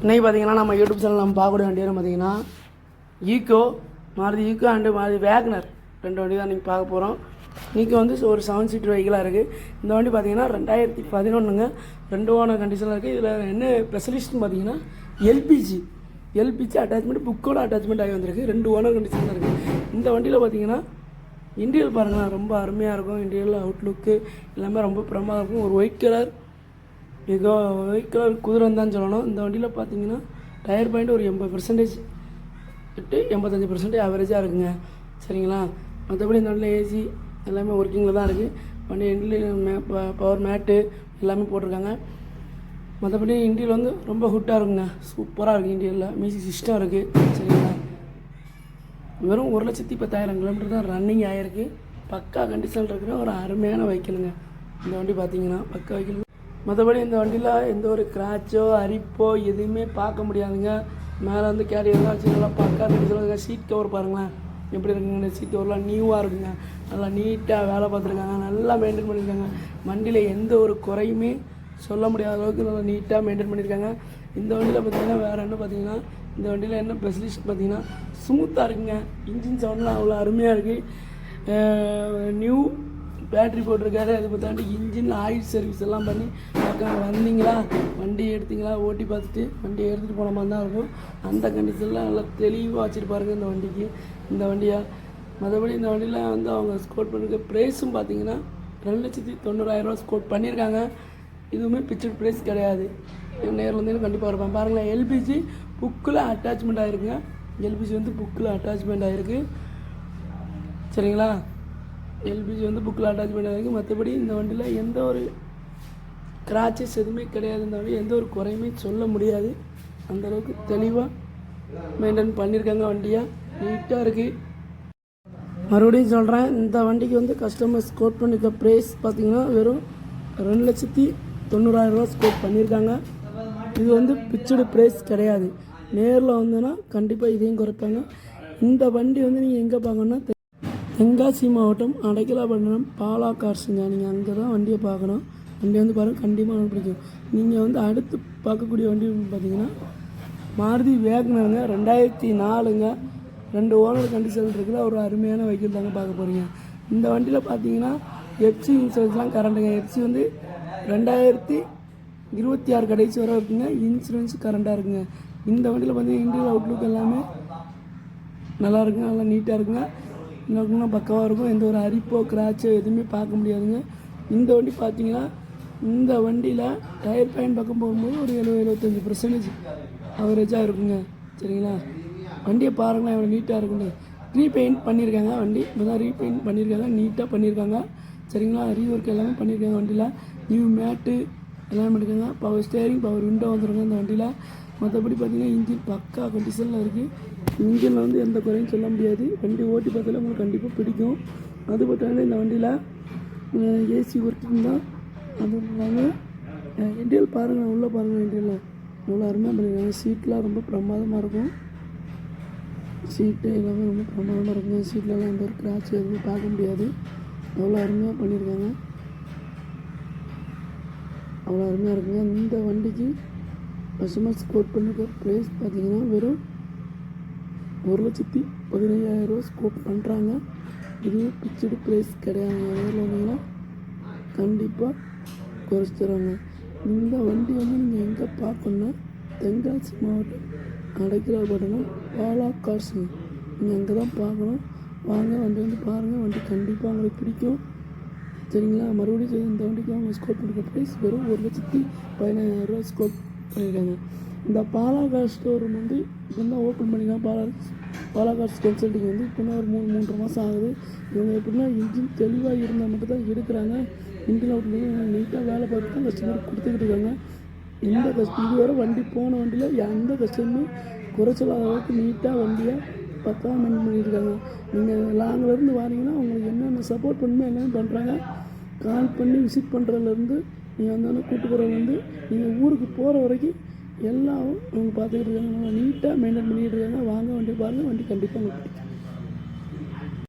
இன்றைக்கி பார்த்தீங்கன்னா நம்ம யூடியூப் சேனல் நம்ம பார்க்கக்கூடிய வண்டி வந்து பார்த்தீங்கன்னா Eeco Maruti Eeco and Maruti Wagon R ரெண்டு வண்டி தான் நீங்கள் பார்க்க போகிறோம் ஈக்கோ வந்து ஒரு செவன் சீட்டர் வெஹிக்கிளாக இருக்குது இந்த வண்டி பார்த்தீங்கன்னா ரெண்டாயிரத்தி பதினொன்றுங்க ரெண்டு ஓனர் கண்டிஷனில் இருக்குது இதில் என்ன ஸ்பெஷலிஸ்ட்னு பார்த்தீங்கன்னா எல்பிஜி எல்பிஜி அட்டாச்மெண்ட் புக்கோட அட்டாச்மெண்ட் ஆகி வந்திருக்கு. ரெண்டு ஓனர் கண்டிஷனில் இருக்குது இந்த வண்டியில் பார்த்தீங்கன்னா இன்டீரியல் பாருங்களேன் ரொம்ப அருமையாக இருக்கும். இன்டீரியல் அவுட்லுக்கு எல்லாமே ரொம்ப பிரமாதம் இருக்கும். ஒரு ஒயிட் கலர் மிக ஒயிட் கலர் குதிரைன்னு தான் சொல்லணும். இந்த வண்டியில் பார்த்தீங்கன்னா டயர் பாயிண்ட் ஒரு எண்பது பர்சன்டேஜ் எட்டு எண்பத்தஞ்சு பர்சன்டேஜ் ஆவரேஜாக இருக்குங்க. சரிங்களா? மற்றபடி இந்த வண்டியில் ஏசி எல்லாமே ஒர்க்கிங்கில் தான் இருக்குது வண்டி இண்டியில் மே பவர் மேட்டு எல்லாமே போட்டிருக்காங்க. மற்றபடி இண்டியில் வந்து ரொம்ப ஹுட்டாக இருக்குங்க. சூப்பராக இருக்குது இன்டீரியலில் மியூசிக் சிஸ்டம் இருக்குது சரிங்களா? வெறும் ஒரு லட்சத்தி பத்தாயிரம் கிலோமீட்டர் தான் ரன்னிங் ஆகிருக்கு பக்கா கண்டிஷனில் இருக்கிற ஒரு அருமையான வைக்கலுங்க இந்த வண்டி பார்த்தீங்கன்னா பக்கா வைக்கல் மற்றபடி இந்த வண்டியில் எந்த ஒரு கிராச்சோ அரிப்போ எதுவுமே பார்க்க முடியாதுங்க. மேலே வந்து கேரியர்லாம் வச்சு நல்லா பக்கா கண்டிஷனில் சீட் கவர் பாருங்களேன். எப்படி இருக்குங்க? சீட் கவர்லாம் நியூவாக இருக்குங்க. நல்லா நீட்டாக வேலை பார்த்துருக்காங்க. நல்லா மெயின்டைன் பண்ணியிருக்காங்க. வண்டியில் எந்த ஒரு குறையுமே சொல்ல முடியாத அளவுக்கு நல்லா நீட்டாக மெயின்டைன் பண்ணியிருக்காங்க. இந்த வண்டியில் பார்த்தீங்கன்னா வேறு என்ன பார்த்தீங்கன்னா இந்த வண்டியில் என்ன ஸ்பெஷலிஸ்ட் பார்த்தீங்கன்னா ஸ்மூத்தாக இருக்குங்க. இன்ஜின் சவுண்ட்லாம் அவ்வளோ அருமையாக இருக்குது நியூ பேட்ரி போட்டிருக்காரு. அது பார்த்தாண்டி இன்ஜின் ஆயில் சர்வீஸ் எல்லாம் பண்ணி பக்கம் வந்தீங்களா? வண்டி எடுத்தீங்களா? ஓட்டி பார்த்துட்டு வண்டியை எடுத்துகிட்டு போன மாதிரி தான் இருக்கும். அந்த கண்டிஷனில் நல்லா தெளிவாக வச்சுருப்பாருங்க இந்த வண்டிக்கு. இந்த வண்டியை? மற்றபடி இந்த வண்டியில் வந்து அவங்க ஸ்கோர் பண்ணிருக்க ப்ரைஸும் பார்த்தீங்கன்னா ரெண்டு லட்சத்தி தொண்ணூறாயிரரூவா ஸ்கோர் பண்ணியிருக்காங்க. இதுவுமே பிச்சர் ப்ரைஸ் கிடையாது. நேரில் வந்து கண்டிப்பாக இருப்பேன். பாருங்களேன் எல்பிஜி புக்கில் அட்டாச்மெண்ட் ஆகிருக்குங்க எல்பிஜி வந்து புக்கில் அட்டாச்மெண்ட் ஆகிருக்கு சரிங்களா? எல்பிஜி வந்து புக்கில் அட்டாச்மெண்ட் ஆகிருக்கு மற்றபடி இந்த வண்டியில் எந்த ஒரு கிராச்சஸ் எதுவுமே கிடையாது இந்த வண்டி எந்த ஒரு குறையுமே சொல்ல முடியாது. அந்தளவுக்கு தெளிவாக மெயின்டைன் பண்ணியிருக்காங்க வண்டியாக நீட்டாக இருக்குது மறுபடியும் சொல்கிறேன் இந்த வண்டிக்கு வந்து கஸ்டமர்ஸ் கோட் பண்ணிருக்க ப்ரைஸ் பார்த்தீங்கன்னா வெறும் ரெண்டு லட்சத்தி தொண்ணூறாயிரரூவா ஸ்கோர் பண்ணியிருக்காங்க இது வந்து பிச்சடு ப்ரைஸ் கிடையாது. நேரில் வந்தோன்னா கண்டிப்பாக இதையும் குறைப்பாங்க. இந்த வண்டி வந்து நீங்கள் எங்கே பார்க்கணுன்னா தென்காசி மாவட்டம் அடைக்கலாபட்டினம் பாலா கார்ஸுங்க நீங்கள் அங்கே தான் வண்டியை பார்க்கணும். வண்டி வந்து பாருங்கள் கண்டிப்பாக பிடிக்கும். நீங்கள் வந்து அடுத்து பார்க்கக்கூடிய வண்டி பார்த்தீங்கன்னா மாருதி வேக்னருங்க. ரெண்டாயிரத்தி நாலுங்க. ரெண்டு ஓனர் கண்டிஷன் இருக்கிற ஒரு அருமையான வெஹிக்கிள் தாங்க பார்க்க போகிறீங்க இந்த வண்டியில் பார்த்தீங்கன்னா எஃப்சி இன்சூரன்ஸ்லாம் கரண்ட்டுங்க எஃப்சி வந்து ரெண்டாயிரத்தி இருபத்தி ஆறு கடைசி வரை இருக்குங்க. இன்சூரன்ஸ் கரண்ட்டாக இருக்குங்க. இந்த வண்டியில் பார்த்தீங்கன்னா இன்டீரியர் அவுட்லுக் எல்லாமே நல்லா இருக்குங்க நல்லா நீட்டாக இருக்குங்க. இன்னும் பக்கவாக இருக்கும். எந்த ஒரு அரிப்போ கிராச்சோ எதுவுமே பார்க்க முடியாதுங்க. இந்த வண்டி பார்த்தீங்கன்னா இந்த வண்டியில் டயர் பயன் பக்கம் போகும்போது ஒரு எழுபது எழுபத்தஞ்சி பர்சன்டேஜ் அவரேஜாக இருக்குங்க. சரிங்களா? வண்டியை பாருங்களேன் எவ்வளோ நீட்டாக இருக்குங்க ரீபெயிண்ட் பண்ணியிருக்காங்க வண்டி. இப்போ தான் ரீபெயிண்ட் பண்ணியிருக்காங்க நீட்டாக பண்ணியிருக்காங்க. சரிங்களா? ரீஒர்க் எல்லாமே பண்ணியிருக்காங்க வண்டியில். நியூ மேட்டு எல்லாமே பண்ணியிருக்காங்க. பவர் ஸ்டேரிங் பவர் விண்டோ வந்துருங்க இந்த வண்டியில். மற்றபடி பார்த்தீங்கன்னா இன்ஜின் பக்கா கண்டிஷனில் இருக்குது இன்ஜினில் வந்து எந்த குறையும் சொல்ல முடியாது. வண்டி ஓட்டி பார்த்தாலே உங்களுக்கு கண்டிப்பாக பிடிக்கும். அது பார்த்தீங்கன்னா இந்த வண்டியில் ஏசி ஒர்க்கிங் தான். அது இல்லாமல் இண்டியல் பாருங்கள் உள்ளே பாருங்கள் இண்டியலில். அவ்வளோ அருமையாக பண்ணியிருக்காங்க சீட்லாம் ரொம்ப பிரமாதமாக இருக்கும். சீட்டு எல்லாமே ரொம்ப பிரமாதமாக இருக்கும். சீட்லலாம் எந்த ஒரு கிராச் எதுவுமே பார்க்க முடியாது. அவ்வளோ அருமையாக பண்ணியிருக்காங்க அவ்வளோ அருமையாக இருக்குங்க. இந்த வண்டிக்கு கஸ்டமர்ஸ் கோட் பண்ணிருக்க ப்ரைஸ் பார்த்தீங்கன்னா வெறும் ஒரு லட்சத்தி பதினையாயிரம் ரூபா ஸ்கோப் பண்ணுறாங்க இதுவும் பிக்சடு ப்ரைஸ் கிடையாது. நேரில் வந்தீங்கன்னா கண்டிப்பாக குறைச்சி இந்த வண்டி வந்து நீங்கள் எங்கே பார்க்கணுன்னா தென்காசி மாவட்டம் அடைக்கலாப்பட்டினம் பாலா கார்ஸுங்க நீங்கள் அங்கே தான் பார்க்கணும். வாங்க வண்டி வந்து பாருங்கள் வண்டி கண்டிப்பாக உங்களுக்கு பிடிக்கும். சரிங்களா? மறுபடியும் இந்த வண்டிக்கு அவங்க ஸ்கோப் பண்ணுற ப்ரைஸ் வெறும் ஒரு லட்சத்தி பதினாயிரம் ரூபா ஸ்கோப் பண்ணியிருக்காங்க இந்த பாலாகார் ஸ்டோர் வந்து இப்போ தான் ஓப்பன் பண்ணிக்கலாம் பாலா பாலாகார்ஸ் கன்சல்டிங் வந்து இப்போ ஒரு மூணு மூன்று மாதம் ஆகுது. இவங்க எப்படின்னா இன்ஜின் தெளிவாக இருந்தால் மட்டும் தான் எடுக்கிறாங்க. இன்ஜின் அவுட்லேருந்து நீட்டாக வேலை பார்த்து தான் கஸ்டமர் கொடுத்துக்கிட்டு இருக்காங்க. எந்த கஸ்ட இதுவரை வண்டி போன வண்டியில் எந்த கஸ்டமருமே குறைச்சலாத அளவுக்கு நீட்டாக வண்டியை பக்காவாக மெயின் பண்ணியிருக்காங்க. நீங்கள் லாங்கிலேருந்து வாரீங்கன்னா உங்களுக்கு என்னென்ன சப்போர்ட் பண்ணுமோ என்னென்ன பண்ணுறாங்க கால் பண்ணி விசிட் பண்ணுறதுலேருந்து நீங்கள் வந்தோன்னே கூட்டு போகிறதுலேருந்து நீங்கள் ஊருக்கு போகிற வரைக்கும் எல்லாம் அவங்க பார்த்துக்கிட்டு இருக்காங்க. நல்லா நீட்டாக மெயின்டைன் பண்ணிகிட்டு இருக்காங்க. வாங்க வண்டி பாருங்கள் வண்டி கண்டிப்பாக உங்களுக்கு